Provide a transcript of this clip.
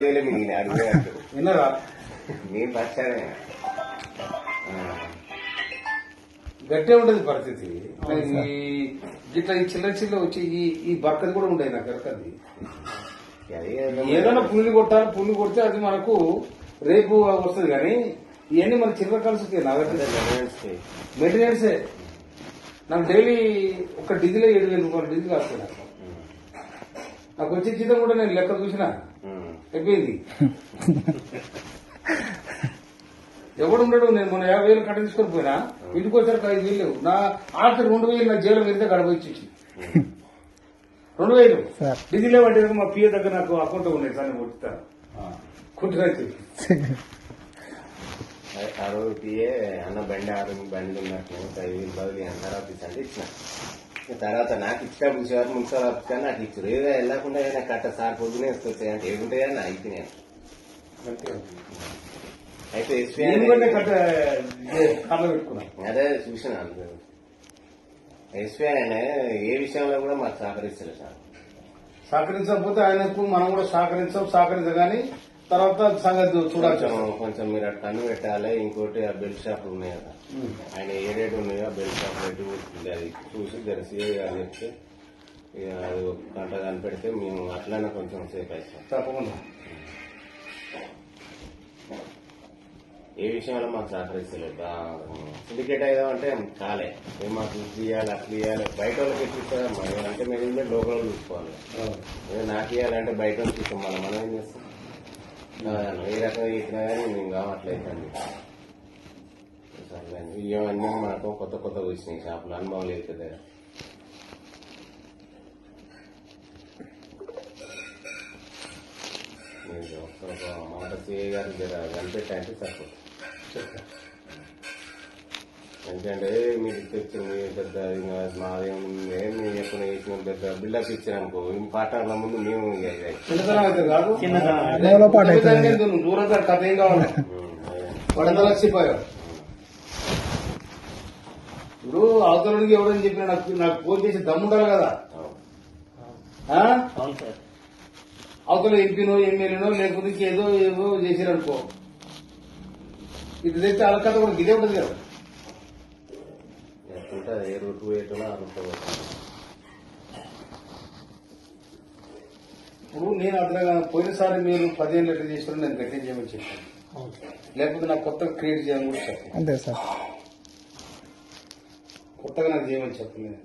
నేను విన్నారా? పచ్చానే గట్టే ఉండదు పరిస్థితి. ఈ ఇట్లా ఈ చిల్లర చిల్లర వచ్చి ఈ ఈ బక్కది కూడా ఉండేది నాకు ఎరకది ఏదైనా పుల్లి కొట్టాలి పుల్లి కొడితే అది మనకు రేపు వస్తుంది కానీ ఇవన్నీ మన చిల్లర కలిసి మెయింటెనెన్సే. నాకు డైలీ ఒక డీజిల్ ఏడు వేల రూపాయలు డీజిల్ వస్తుంది నాకు. నాకు వచ్చే జీతం కూడా నేను లెక్క చూసిన. అయిపోయింది. ఎవడు ఉండడు నేను మొన్న యాభై వేలు కట్ట తీసుకొని పోయినా. ఇంటికి వచ్చారు ఐదు వేలు లేవు. నా ఆఖరి రెండు వేలు నా జైలు వెళ్తే గడపచ్చి రెండు వేలు. సార్. డీజిల్ ఏమంటే మా పిఏ దగ్గర నాకు అకౌంట్ ఉన్నాయి సార్ నేను కొట్టుతాను కొట్టుకైతే ఆ రోజు పిఏ అన్న బండి ఆరు బండి ఉన్నట్టు ఒక ఐదు వేలు బదులు అంటే ఇచ్చిన. తర్వాత నాకు ఇచ్చిన పులిసేవారు మున్సిపల్ ఆఫీస్ కానీ నాకు ఇచ్చారు ఏదో వెళ్ళకుండా ఏదైనా కట్ట సార్ పొద్దునే వస్తాయి అంటే ఏముంటాయని నా అయితే ఎస్పీ నేను కార్లో పెట్టుకున్నా. అదే చూసిన ఎస్పీ ఆయన ఏ విషయంలో కూడా మాకు సహకరిస్తారు సార్. సహకరించకపోతే ఆయనకు మనం కూడా సహకరించాం సహకరించగాని తర్వాత సంగతి చూడాలి కొంచెం కొంచెం మీరు అటు కన్ను పెట్టాలి. ఇంకోటి ఆ బెల్ట్ షాపులు ఉన్నాయి కదా. ఆయన ఏ రేటు ఉన్నాయో ఆ బెల్ట్ షాప్ రేటు. అది. చూసి జరసి అని చెప్తే ఇక అది ఒక గంట కనిపెడితే మేము అట్లనే కొంచెం సేపు అవుతాం తప్పకుండా. ఏ విషయంలో మాకు సహకరిస్తలేదు? సిండికేట్ అయ్యాం అంటే కాలే. ఏం మాకు ఇది తీయాలి అట్లా ఇవ్వాలి బయట వాళ్ళకి ఎట్లా అంటే మేము లోకల్ చూసుకోవాలి. నాకు ఇవ్వాలంటే బయట వాళ్ళు చూస్తాం మనం మనం ఏం చేస్తాం? ఏ రకంగా ఇచ్చినా కానీ మేము కావట్లేదు ఇవన్నీ మనకు కొత్త కొత్త వచ్చినాయి షాపులు. అనుభవం లేదు కదా మాట సిఐ కనిపెట్టాయంటే కనిపెట్టంటే సరిపోతుంది. ఎందుకంటే మీకు తెచ్చి మీరు పెద్ద ఇంకా మాదేం ఏం వేసిన పెద్ద బిల్డప్ ఇచ్చారనుకో ఈ పాటల ముందు మేము దూరం సార్ కథ ఏం కావాలి. పడంత లక్షిపోయావు ఇప్పుడు అవతలకి ఎవరని చెప్పినా నాకు నాకు ఫోన్ చేసి దమ్ముండాలి కదా? అవతల ఎంపీనో ఎమ్మెల్యేనో లేకపోతే ఏదో ఏదో చేసిరనుకో ఇది వాళ్ళ కథ కూడా ఇదే ఉంటుంది కదా. రూట్ పోయేటో ఆ రూట్ పోతుంది ఇప్పుడు నేను అతను పోయినసారి మీరు పదిహేను లీటర్ చేసిన నేను గట్టి చేయమని చెప్పాను. లేకపోతే నాకు కొత్తగా క్రియేట్ చేయాలని కూడా చెప్పాను అంతే సార్. కొత్తగా నాకు చేయమని చెప్పలేదు.